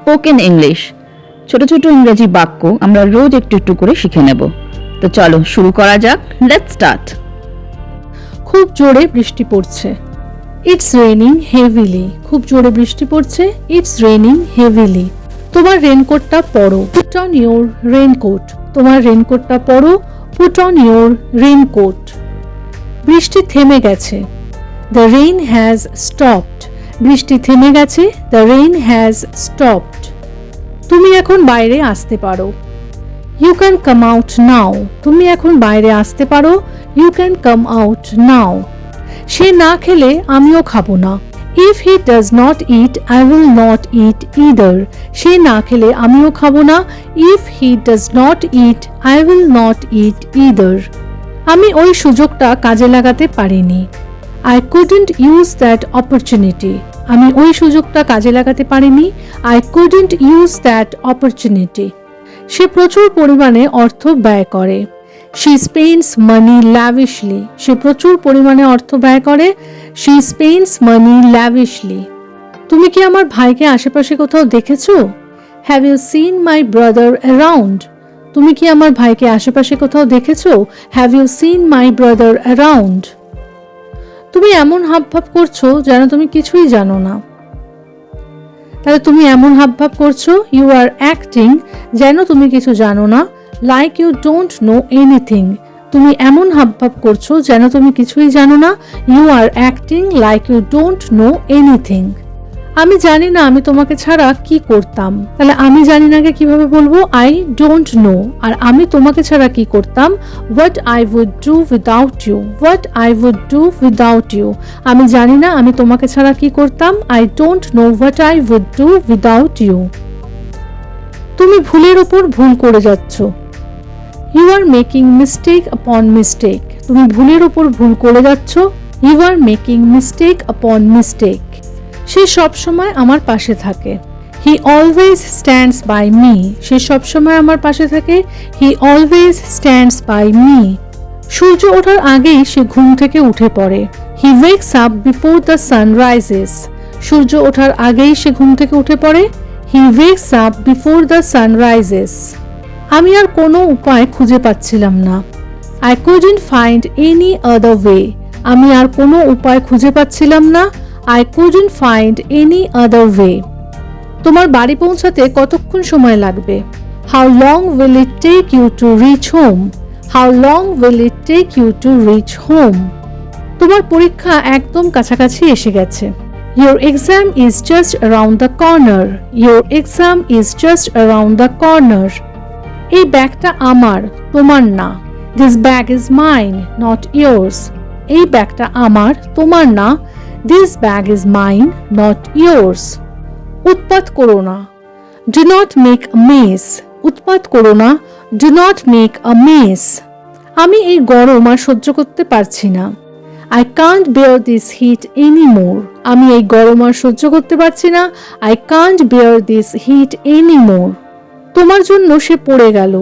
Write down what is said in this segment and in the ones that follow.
Spoken English ছোট ছোট ইংরেজি বাক্য আমরা রোজ একটু একটু করে শিখে নেব। তো চলো শুরু করা যাক। লেটস স্টার্ট খুব জোরে বৃষ্টি পড়ছে। ইটস রেনিং হেভিলি খুব জোরে বৃষ্টি পড়ছে। ইটস রেনিং হেভিলি তোমার রেনকোটটা পরো পুট অন ইউর রেনকোট তোমার রেনকোটটা পরো পুট অন ইউর রেনকোট বৃষ্টি থেমে গেছে। দ্য রেইন হ্যাজ স্টপড বৃষ্টি থেমে গেছে দ্য রেইন হ্যাজ স্টপড তুমি এখন বাইরে আসতে পারো। You can come out now তুমি এখন বাইরে আসতে পারো। You can come out now সে না খেলে আমিও খাব না। If he does not eat I will not eat either সে না খেলে আমিও খাব না। If he does not eat I will not eat either আমি ওই সুযোগটা কাজে লাগাতে পারিনি। I couldn't use that opportunity আমি ওই সুযোগটা কাজে লাগাতে পারিনি। I couldn't use that opportunity সে প্রচুর পরিমাণে অর্থ ব্যয় করে। শি স্পেন্স মানি ল্যাভিশলি সে প্রচুর পরিমাণে অর্থ ব্যয় করে। শি স্পেন্স মানি ল্যাভিশলি তুমি কি আমার ভাইকে আশেপাশে কোথাও দেখেছ? Have you seen my brother around তুমি কি আমার ভাইকে আশেপাশে কোথাও দেখেছ? Have you seen my brother around তুমি এমন হাবভাব করছ যেন তুমি কিছুই জানো না। তাহলে তুমি এমন হাবভাব করছ ইউ আর অ্যাক্টিং যেন তুমি কিছু জানো না like you don't know anything তুমি এমন হাবভাব করছ যেন তুমি কিছুই জানো না you are acting like you don't know anything আমি জানি না আমি তোমাকে ছাড়া কি করতাম। তাহলে আমি জানি নাকে কীভাবে বলব? আই ডোন্ট নো আর আমি তোমাকে ছাড়া কি করতাম? What I would do without you what I would do without you আমি জানি না আমি তোমাকে ছাড়া কি করতাম? I don't know what I would do without you তুমি ভুলের ওপর ভুল করে যাচ্ছ। You are making mistake upon mistake তুমি ভুলের ওপর ভুল করে যাচ্ছ। You are making mistake upon mistake সে সবসময় আমার পাশে থাকে। He always stands by me সে সবসময় আমার পাশে থাকে। He always stands by me সূর্য ওঠার আগেই সে ঘুম থেকে উঠে পড়ে। He wakes up before the sunrises সূর্য ওঠার আগেই সে ঘুম থেকে উঠে পড়ে। He wakes up before the sunrises আমি আর কোনো উপায় খুঁজে পাচ্ছিলাম না। I couldn't find any other way আমি আর কোনো উপায় খুঁজে পাচ্ছিলাম না। I couldn't find any other way তোমার বাড়ি পৌঁছাতে কতক্ষণ সময় লাগবে? How long will it take you to reach home how long will it take you to reach home তোমার পরীক্ষা একদম কাছাকাছি এসে গেছে। Your exam is just around the corner your exam is just around the corner এই ব্যাগটা আমার, তোমার না। This bag is mine not yours এই ব্যাগটা আমার, তোমার না। This bag is mine not yours উৎপাত করো না do not make a mess উৎপাত করো না do not make a mess আমি এই গরম আর সহ্য করতে পারছি না। I can't bear this heat any more আমি এই গরম আর সহ্য করতে পারছি না। I can't bear this heat any more তোমার জন্য সে পড়ে গেল।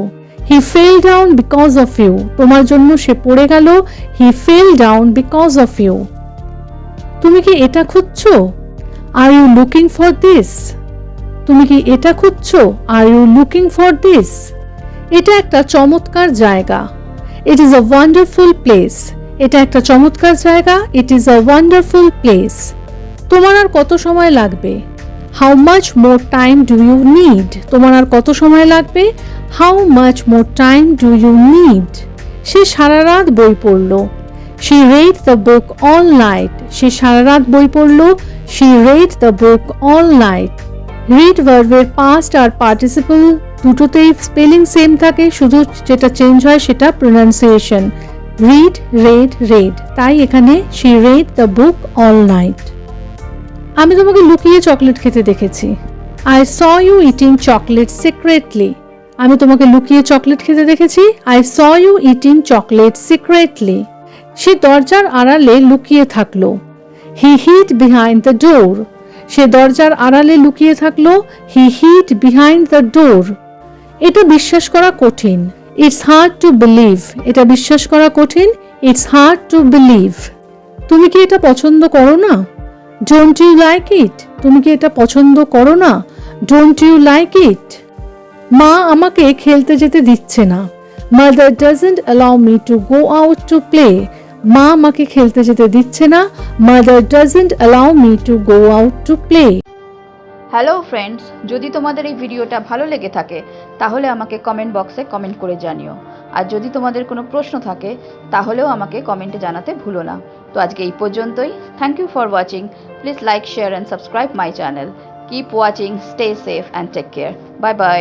He fell down because of you তোমার জন্য সে পড়ে গেল। He fell down because of you তুমি কি এটা খুঁজছো? Are you looking for this তুমি কি এটা খুঁজছো? Are you looking for this এটা একটা চমৎকার জায়গা। It is a wonderful place এটা একটা চমৎকার জায়গা। It is a wonderful place তোমার আর কত সময় লাগবে? How much more time do you need তোমার আর কত সময় লাগবে? How much more time do you need সে সারা রাত বই পড়ল। She read the book all night সে সারা রাত বই পড়ল। She read the book all night read ভার্বের পাস্ট আর পার্টিসিপল দুটোতেই স্পেলিং সেম থাকে। শুধু যেটা চেঞ্জ হয় সেটা প্রোনাউন্সিয়েশন রিড রেড রেড তাই এখানে she read the book all night আমি তোমাকে লুকিয়ে চকলেট খেতে দেখেছি। I saw you eating chocolate secretly আমি তোমাকে লুকিয়ে চকলেট খেতে দেখেছি। I saw you eating chocolate secretly সে দরজার আড়ালে লুকিয়ে থাকল। He hid behind the door সে দরজার আড়ালে লুকিয়ে থাকল। He hid behind the door এটা বিশ্বাস করা কঠিন। ইটস হার্ড টু বিলিভ এটা বিশ্বাস করা কঠিন। ইটস হার্ড টু বিলিভ তুমি কি এটা পছন্দ করো না? ডোন্ট ইউ লাইক ইট তুমি কি এটা পছন্দ করো না? ডোন্ট ইউ লাইক ইট মা আমাকে খেলতে যেতে দিচ্ছে না। Mother doesn't allow me to go out to play মা আমাকে খেলতে যেতে দিচ্ছে না। Mother doesn't allow me to go out to play hello friends যদি তোমাদের এই ভিডিওটা ভালো লেগে থাকে, তাহলে আমাকে কমেন্ট বক্সে কমেন্ট করে জানিও। আর যদি তোমাদের কোনো প্রশ্ন থাকে, তাহলেও আমাকে কমেন্টে জানাতে ভুলো না। তো আজকে এই পর্যন্তই। Thank you for watching please like share and subscribe my channel keep watching stay safe and take care bye bye